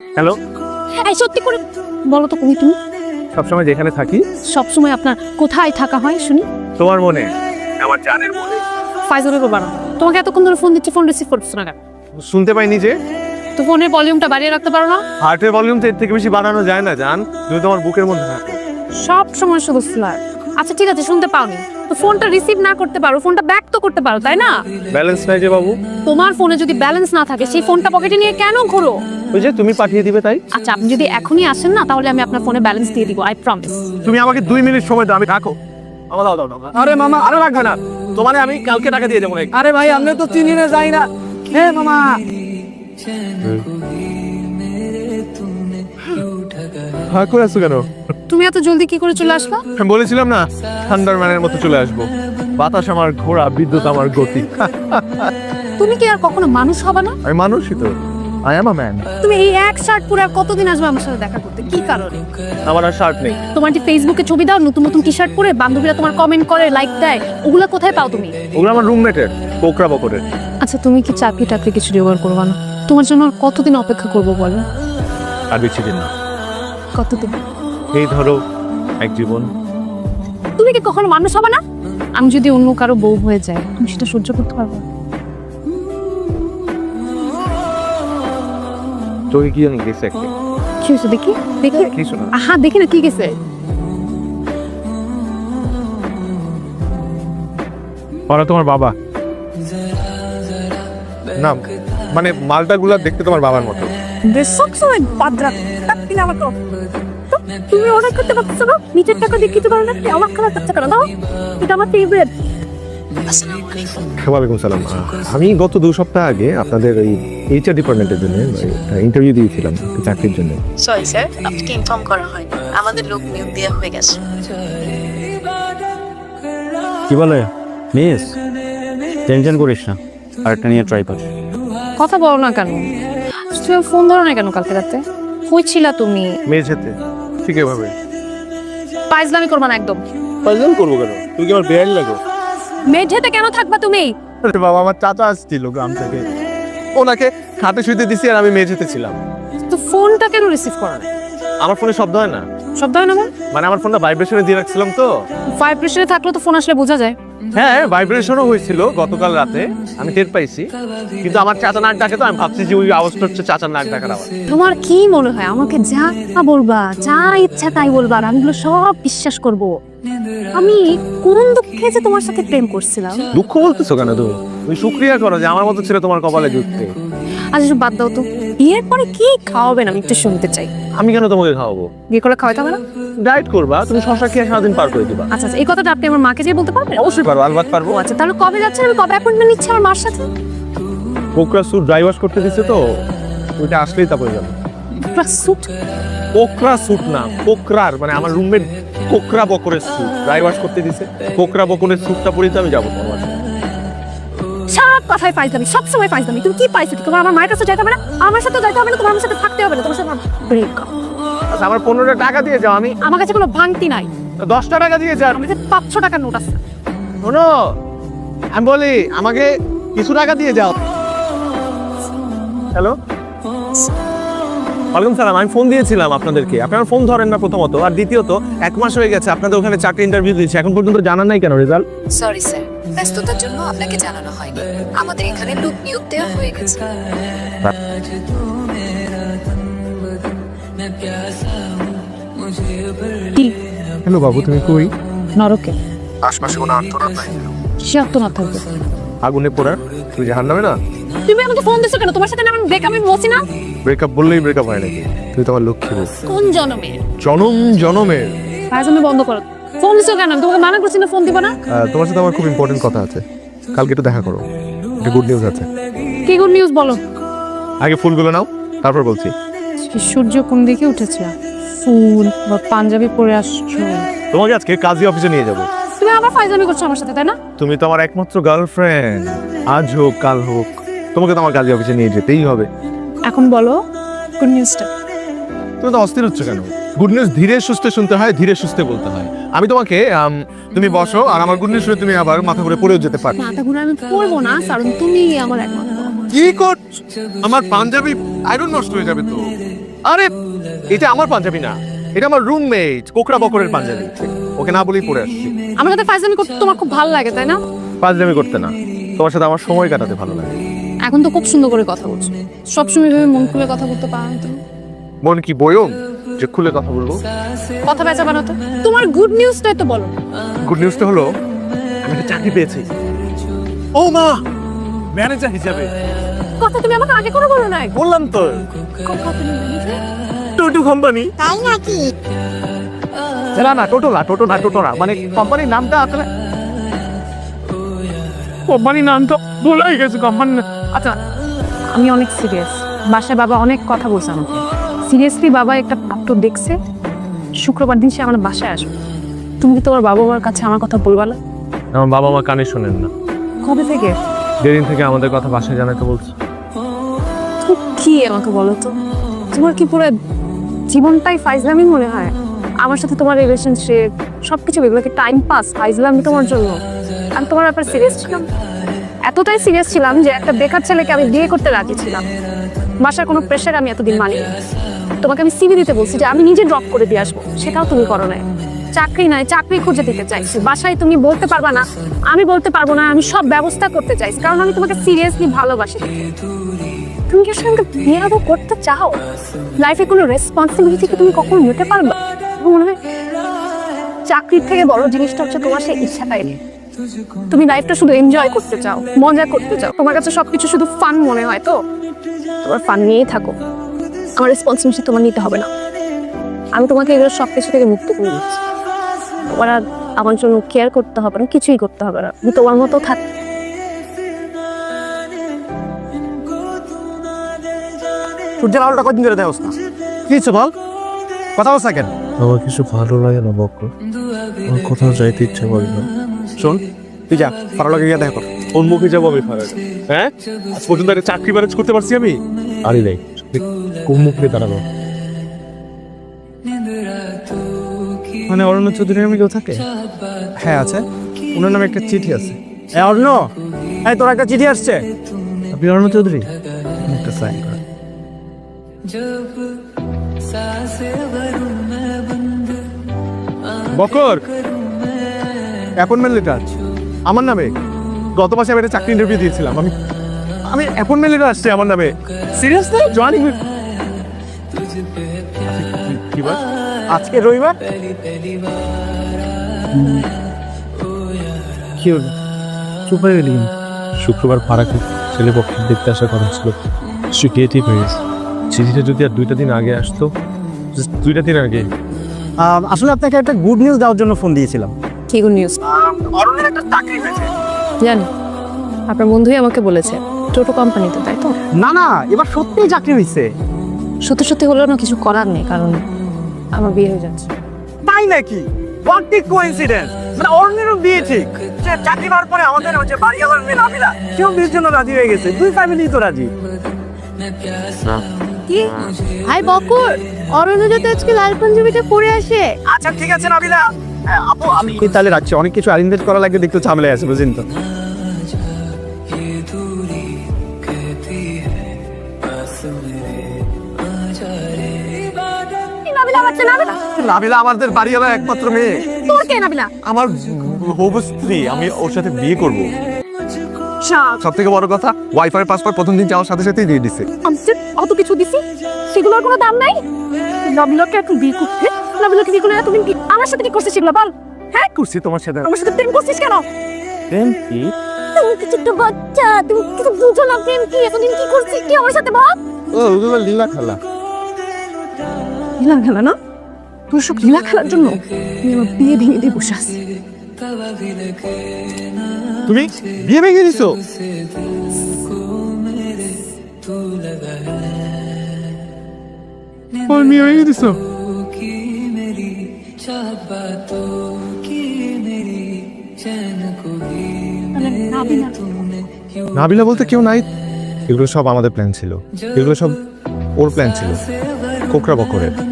Hello? এই সত্যি করে বলো তো তুমি তুমি। সবসময় যেখানে থাকি। সবসময় আপনার কোথায় থাকা হয় শুনি। তোমার মনে আমার জানের মনে। ফাইজলে না। তোমাকে এতক্ষণ ধরে ফোন দিচ্ছি ফোন রিসিভ করছ না কেন? শুনতে পাইনি যে। তো ফোনের ভলিউমটা বাড়িয়ে রাখতে পারো না? হার্টের ভলিউম তো এর থেকে বেশি বাড়ানো যায় না জান। তুমি তোমার বুকের মধ্যে থাকো। সব সময় শুধু ফ্লার আচ্ছা ঠিক আছে শুনতে পাওনি। তো ফোনটা রিসিভ না করতে পারো ফোনটা ব্যাক তো করতে পারো তাই না? ব্যালেন্স নাই যে বাবু। তোমার ফোনে যদি ব্যালেন্স না থাকে সেই ফোনটা পকেটে নিয়ে কেন ঘোরো? ওই যে তুমি পাঠিয়ে দিবে তাই? আচ্ছা আপনি যদি এখনই আসেন না তাহলে আমি আপনার ফোনে ব্যালেন্স দিয়ে দিব আই প্রমিস তুমি আমাকে দুই মিনিট সময় দাও আমি রাখো। আমার দাও দাও দাও আরে মামা আরে রাখবে না। তোমারে আমি কালকে টাকা দিয়ে দেবো নাকি আরে ভাই আমরা তো চিনি না যাই না। হে মামা। হ্যাঁ করে আসছো কেন? তুমি এত জলদি কি করে চলে আসবা আমি বলেছিলাম না থান্ডারম্যানের মতো চলে আসব। বাতাস আমার ঘোড়া বিদ্যুৎ আমার গতি। তুমি কি আর কখনো মানুষ হবে না? আমি মানুষই তো। আই এম আ ম্যান তুমি এই এক শার্ট পরে আর কতদিন আসবে আমার সাথে দেখা করতে? কি কারণে? আমার আর শার্ট নেই। তোমার যে ফেসবুকে ছবি দাও নতুন নতুন টি শার্ট পরে বান্ধবীরা তোমার কমেন্ট করে লাইক দেয় ওগুলো কোথায় পাও তুমি? ওগুলো আমার রুমমেটের কোকরা বকরের আচ্ছা তুমি কি চাকরি টাকরি কিছু জোগাড় করবা না? তোমার জন্য আর কতদিন অপেক্ষা করব বলো? আর বেশি দিন না। কতদিন? এই ধরো এক জীবন। তুমি কি কখনো মানুষ হবে না? আমি যদি অন্য কারও বউ হয়ে যাই তুমি সেটা সহ্য করতে পারব? তোকে কি জানি গেছে একটা? কি হয়েছে দেখি দেখি। কিছু না আহা দেখি না কি গেছে। ওরা তোমার বাবা। না মানে মালটাগুলা দেখতে তোমার বাবার মতো। সবসময় বাদরা। আমাকে তো, তুমি অর্ডার করতে পারছ না? নিজের টাকা দিয়ে কিনতে পারো না আমার খারাপ বাচ্চা কেন দাও এটা আমার ফেভারিট ওয়ালাইকুম সালাম। আমি গত দু সপ্তাহ আগে আপনাদের ওই এইচআর ডিপার্টমেন্টের জন্য ইন্টারভিউ দিয়েছিলাম চাকরির জন্য। সরি স্যার আপনাকে ইনফর্ম করা হয়নি। আমাদের লোক নিয়োগ দেওয়া হয়ে গেছে। কি বলে? মিস টেনশন করিস না। আরেকটা নিয়ে ট্রাই কর। কথা বলো না কেন? তুমি ফোন ধরো না কেন কালকে রাতে? হয়েছিলা তুমি? মেঝেতে। ঠিক এভাবে। পাইজলামি করবা না একদম। পাইজলামি করব কেন? তুই কি আমার বেয়ারি লাগো মেঝেতে কেন থাকবা তুমি? আরে বাবা আমার চাচা আসছিল গ্রাম থেকে। ওনাকে খাটে শুইতে দিছি আর আমি মেঝেতে ছিলাম। তো ফোনটা কেন রিসিভ করা না আমার ফোনে শব্দ হয় না। শব্দ হয় না কেন মানে আমার ফোনটা ভাইব্রেশনে দিয়ে রাখছিলাম তো। ভাইব্রেশনে থাকলে তো ফোন আসলে বোঝা যায়। হ্যাঁ ভাইব্রেশনও হয়েছিল গতকাল রাতে। আমি টের পাইছি। কিন্তু আমার চাচা নাক ডাকে তো আমি ভাবছি যে ওই আওয়াজটা হচ্ছে চাচার নাক ডাকার আওয়াজ তোমার কি মনে হয়? আমাকে যা বলবা যা ইচ্ছা তাই বলবা আর আমি এগুলো সব বিশ্বাস করব। আমি কোন দুঃখে যে তোমার সাথে প্রেম করছিলাম? দুঃখ বলতেছো কেন তুমি? তুমি শুক্রিয়া করো যে আমার মতো ছিল তোমার কপালে জুটতে। আচ্ছা সব বাদ দাও তো। বিয়ের পরে কি খাওয়াবেন আমি একটু শুনতে চাই। আমি কেন তোমাকে খাওয়াবো? বিয়ে করে খাওয়াতে হবে না? ডায়েট করবা তুমি শশা খেয়ে সারাদিন পার করে দিবা। আচ্ছা আচ্ছা এই কথাটা আপনি আমার মাকে যে বলতে পারবেন? অবশ্যই পারব আলবাত পারব। আচ্ছা তাহলে কবে যাচ্ছেন? আমি কবে অ্যাপয়েন্টমেন্ট নিচ্ছি আমার মার সাথে? কোকরা স্যুট ড্রাই ওয়াশ করতে দিচ্ছে তো ওইটা আসলেই তারপরে যাব। সুট কোকরা স্যুট না কোকরার মানে আমার রুমমেট কোকরা বকরের স্যুট। ড্রাই ওয়াশ করতে দিছে কোকরা বকরের স্যুটটা পরে তো আমি যাব তোমার বাসায়। সব দামি সবসময় সব সময় ফাইজলামি। তুমি কি পাইছো তোমার আমার মায়ের কাছে যাইতে হবে না? আমার সাথে যাইতে হবে না তোমার আমার সাথে থাকতে হবে না তোমার সাথে ব্রেক আচ্ছা আমার পনেরো টাকা দিয়ে যাও আমি আমার কাছে কোনো ভাঙতি নাই। দশটা টাকা দিয়ে যাও। আমার কাছে পাঁচশো টাকার নোট আছে। শোনো আমি বলি আমাকে কিছু টাকা দিয়ে যাও। হ্যালো? ওয়ালাইকুম সালাম আমি ফোন দিয়েছিলাম আপনাদেরকে। আপনারা ফোন ধরেন না প্রথমত। আর দ্বিতীয়ত এক মাস হয়ে গেছে আপনাদের ওখানে চাকরি ইন্টারভিউ দিয়েছি এখন পর্যন্ত জানান নাই কেন রেজাল্ট? সরি স্যার ব্যস্ততার জন্য আপনাকে জানানো হয়নি। আমাদের এখানে লোক নিয়োগ দেওয়া হয়ে গেছে। হ্যালো বাবু তুমি কই? নরকে। আশপাশে কোনো নাই? সে আত্মনাথ থাকবে। আগুনে পোড়ার তুই জাহান নামে না? তুমি আমাকে ফোন দিছো কেন? তোমার সাথে না ব্রেক আমি বসি না? ব্রেকআপ বললেই ব্রেকআপ হয় নাকি? তুই তোমার লক্ষ্মী বউ। কোন জনমে জনম জনমের। ফাইজলামি বন্ধ করো। ফোন দিছো কেন? আমি তোমাকে মানা করছি না ফোন দিব না? তোমার সাথে আমার খুব ইম্পর্টেন্ট কথা আছে। কালকে একটু দেখা করো। একটা গুড নিউজ আছে। কি গুড নিউজ বলো? আগে ফুলগুলো নাও তারপর বলছি। সূর্য কোন দিকে উঠেছে? ফুল বা পাঞ্জাবি পরে আসছো? তোমাকে আজকে কাজী অফিসে নিয়ে যাব। তুমি আবার ফাইজলামি করছ আমার সাথে তাই না? তুমি তো আমার একমাত্র গার্লফ্রেন্ড আজ হোক কাল হোক তোমাকে তো আমার কাজী অফিসে নিয়ে যেতেই হবে। এখন বলো গুড নিউজটা তুমি তো অস্থির হচ্ছে কেন? গুড নিউজ ধীরে সুস্থে শুনতে হয় ধীরে সুস্থে বলতে হয়। আমি তোমাকে আম, তুমি বসো আর আমার গুড নিউজ শুনে তুমি আবার মাথা ঘুরে পড়েও যেতে পারো। মাথা ঘুরে আমি পড়ব না কারণ তুমি আমার একমাত্র। কি কর আমার পাঞ্জাবি আয়রন নষ্ট হয়ে যাবে তো। আরে এটা আমার পাঞ্জাবি না। এটা আমার রুমমেট কোকরা বকরের পাঞ্জাবি। ওকে না বলেই পরে আসছি। আমার সাথে ফাইজলামি করতে তোমার খুব ভালো লাগে তাই না? পাঞ্জাবি করতে না। তোমার সাথে আমার সময় কাটাতে ভালো লাগে। এখন তো খুব সুন্দর করে কথা বলছো। সবসময় ভেবে মন খুলে কথা বলতে পারো তুমি। মন কি বয়ম যে খুলে কথা বলব? কথা বেচা বানাতো তোমার গুড নিউজটাই তো বলো। গুড নিউজটা হলো আমি একটা চাকরি পেয়েছি। ও মা ম্যানেজার হিসাবে। কথা তুমি আমাকে আগে করে বলো নাই। বললাম তো। টোটো কোম্পানি তাই নাকি? না না টোটো না টোটো না টোটো না। মানে কোম্পানির নামটা আসলে কোম্পানির নামটা ভুলাই গেছে কোম্পানি আচ্ছা আমি অনেক সিরিয়াস বাসায় বাবা অনেক কথা বলছে আমাকে। সিরিয়াসলি বাবা একটা পাত্র দেখছে শুক্রবার দিন সে আমার বাসায় আসবে। তুমি কি তোমার বাবা মার কাছে আমার কথা বলবা না? আমার বাবা মা কানে শোনেন না। কবে থেকে? যেদিন থেকে আমাদের কথা বাসায় জানাতে বলছি। তুমি কি আমাকে বলো তো? তোমার কি পুরো জীবনটাই ফাইজলামি মনে হয়? আমার সাথে তোমার রিলেশনশিপ সবকিছু এগুলো কি টাইম পাস ফাইজলামি তোমার জন্য? আমি তোমার ব্যাপারে সিরিয়াস ছিলাম। এতটাই সিরিয়াস ছিলাম যে একটা বেকার ছেলেকে আমি বিয়ে করতে রাজি ছিলাম। বাসার কোনো প্রেশার আমি এতদিন মানি তোমাকে আমি সিভি দিতে বলছি যে আমি নিজে ড্রপ করে দিয়ে আসব। সেটাও তুমি করো নাই। চাকরি নাই, চাকরি খুঁজে দিতে চাইছি। বাসায় তুমি বলতে পারবা না। আমি বলতে পারব না, আমি সব ব্যবস্থা করতে চাইছি। কারণ আমি তোমাকে সিরিয়াসলি ভালোবাসি। তুমি কি সঙ্গে বিয়ে আদৌ করতে চাও? লাইফে কোনো রেসপন্সিবিলিটি কি তুমি কখনো নিতে পারবে? মনে হয় চাকরির থেকে বড় জিনিসটা হচ্ছে তোমার সেই ইচ্ছাটাই নেই। তুমি লাইফটা শুধু এনজয় করতে চাও মজা করতে চাও। তোমার কাছে সবকিছু শুধু ফান মনে হয় তো? তোমার ফান নিয়েই থাকো। আমার রেসপন্সিবিলিটি তোমার নিতে হবে না। আমি তোমাকে এগুলো সব কিছু থেকে মুক্ত করে দিচ্ছি। তোমার আর আমার জন্য কেয়ার করতে হবে না কিছুই করতে হবে না। আমি তোমার মতো থাক। সূর্যের আলোটা কদিন ধরে দেওস না। কি বল? কথা বলছ কেন? আমার কিছু ভালো লাগে না বক্র। আমার কোথাও যাইতে ইচ্ছা করে না। শোন তুই যা ভালো লাগে গিয়ে দেখা কর। কোন মুখে যাব আমি ফারাজ হ্যাঁ? আজ পর্যন্ত একটা চাকরি ম্যানেজ করতে পারছি আমি? আরে নাই কোন মুখে দাঁড়াবো? মানে অরণ্য চৌধুরীর নামে কেউ থাকে? হ্যাঁ আছে। ওনার নামে একটা চিঠি আছে। হ্যাঁ অরণ্য! এই তোর একটা চিঠি আসছে। আপনি অরণ্য চৌধুরী? একটা সাইন কর। বকর! অ্যাপয়েন্টমেন্ট লেটার আমার নামে গত মাসে আমি একটা চাকরি ইন্টারভিউ দিয়েছিলাম। আমি আমি অ্যাপয়েন্টমেন্ট লেটার আসছে আমার নামে। সিরিয়াসলি জয়েনিং কি বার আজকে রবিবার? কি হলো? চুপ হয়ে গেলি শুক্রবার ফারাকে ছেলে পক্ষ দেখতে আসার কথা ছিল। সে ক্রিয়েটিভ হয়ে গেছে। চিঠিটা যদি আর দুইটা দিন আগে আসতো দুইটা দিন আগে। আসলে আপনাকে একটা গুড নিউজ দেওয়ার জন্য ফোন দিয়েছিলাম। কি গুড নিউজ জানি। আপনার বন্ধুই আমাকে বলেছে টোটো কোম্পানিতে তাই তো? না না এবার সত্যিই চাকরি হয়েছে। সত্যি সত্যি হলেও না কিছু করার নেই কারণ আমার বিয়ে হয়ে যাচ্ছে। তাই নাকি? হোয়াট কি কোইন্সিডেন্স মানে অরণ্যেরও বিয়ে ঠিক। সে চাকরি পাওয়ার পরে আমাদের হচ্ছে বাড়িওয়ালার মেয়ে নাবিলা সেও বিয়ের জন্য রাজি হয়ে গেছে। দুই ফ্যামিলি তো রাজি। কি? হাই বকুর অরণ্য আজকে লাল পাঞ্জাবিটা পরে আসে। আচ্ছা ঠিক আছে নাবিলা। আপু আমি তাহলে রাখছি অনেক কিছু অ্যারেঞ্জ করা লাগবে দেখতে ঝামেলায় আছে বুঝলেন তো? নাবিলা বাচ্চা নাবিলা। নাবিলা আমাদের বাড়িওয়ালা একমাত্র মেয়ে। তোর কে নাবিলা? আমার হবু স্ত্রী আমি ওর সাথে বিয়ে করব। সব থেকে বড় কথা ওয়াইফাই পাসওয়ার্ড প্রথম দিন যাওয়ার সাথে সাথেই দিয়ে দিছে। সেগুলোর কোনো দাম নাই? নাবিলাকে এখন বিয়ে করতে? নাবিলাকে বিয়ে করলে কি আমার সাথে কি করছিস সেগুলো বল? হ্যাঁ? করছি তোমার সাথে? আমার সাথে প্রেম করছিস কেন? প্রেম কি? তুমি কিছু একটা বাচ্চা তুমি কিছু বুঝো না প্রেম কি? এতদিন কি করছিস কি আমার সাথে বল? ও ওগুলো লীলা খেলা। লীলা খেলা না? তোর সব লীলা খেলার জন্য আমি আমার বিয়ে ভেঙে দিয়ে বসে আছি। তুমি বিয়ে ভেঙে দিছো? ওর বিয়ে ভেঙে দিছো? নাবিলা বলতে কেউ নাই। এগুলো সব আমাদের প্ল্যান ছিল। এগুলো সব ওর প্ল্যান ছিল। কোকরা বকরের।